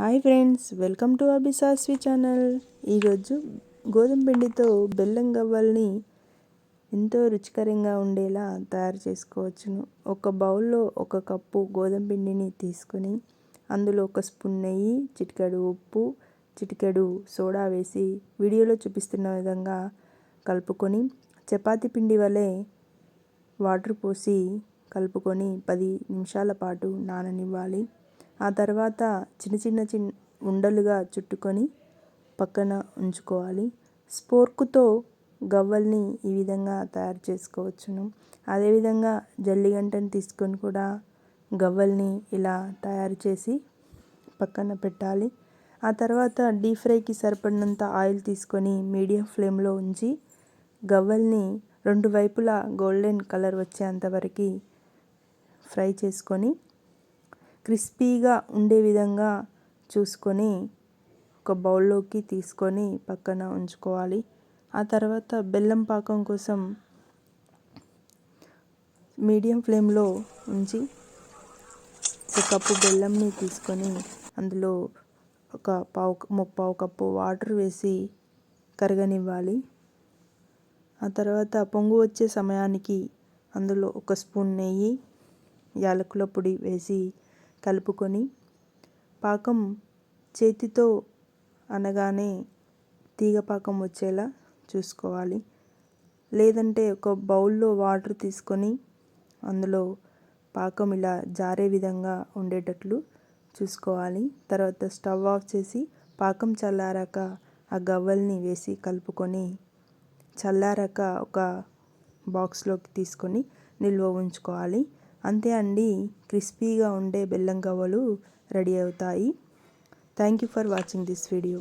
Hi friends welcome to Abhishasvi channel. ఈరోజు గోధుమ పిండితో బెల్లం గవ్వల్ని ఎంతో రుచికరంగా ఉండేలా తయారు చేసుకోవచ్చును. ఒక బౌల్లో ఒక కప్పు గోధుమ పిండిని తీసుకొని అందులో ఒక స్పూన్ నెయ్యి చిటికెడు ఉప్పు చిటికెడు సోడా వేసి వీడియోలో చూపిస్తున్న విధంగా కలుపుకొని చపాతి పిండి వలె వాటర్ పోసి కలుపుకొని పది నిమిషాల పాటు నాననివ్వాలి. ఆ తర్వాత చిన్న చిన్న చిన్న ఉండలుగా చుట్టుకొని పక్కన ఉంచుకోవాలి. స్పోర్కుతో గవ్వల్ని ఈ విధంగా తయారు చేసుకోవచ్చును. అదేవిధంగా జల్లిగంటను తీసుకొని కూడా గవ్వల్ని ఇలా తయారు చేసి పక్కన పెట్టాలి. ఆ తర్వాత డీప్ ఫ్రైకి సరిపడినంత ఆయిల్ తీసుకొని మీడియం ఫ్లేమ్లో ఉంచి గవ్వల్ని రెండు వైపులా గోల్డెన్ కలర్ వచ్చేంతవరకు ఫ్రై చేసుకొని క్రిస్పీగా ఉండే విధంగా చూసుకొని ఒక బౌల్లోకి తీసుకొని పక్కన ఉంచుకోవాలి. ఆ తర్వాత బెల్లం పాకం కోసం మీడియం ఫ్లేమ్లో ఉంచి ఒక కప్పు బెల్లంని తీసుకొని అందులో ఒక పావు ముప్పావు కప్పు వాటర్ వేసి కరగనివ్వాలి. ఆ తర్వాత పొంగు వచ్చే సమయానికి అందులో ఒక స్పూన్ నెయ్యి యాలకుల పొడి వేసి కలుపుకొని పాకం చేతితో అనగానే తీగ పాకం వచ్చేలా చూసుకోవాలి. లేదంటే ఒక బౌల్లో వాటర్ తీసుకొని అందులో పాకం ఇలా జారే విధంగా ఉండేటట్లు చూసుకోవాలి. తర్వాత స్టవ్ ఆఫ్ చేసి పాకం చల్లారాక ఆ గవ్వల్ని వేసి కలుపుకొని చల్లారాక ఒక బాక్స్లోకి తీసుకొని నిల్వ ఉంచుకోవాలి. అంతే అండి. క్రిస్పీగా ఉండే బెల్లం గవ్వలు రెడీ అవుతాయి. Thank you for watching this video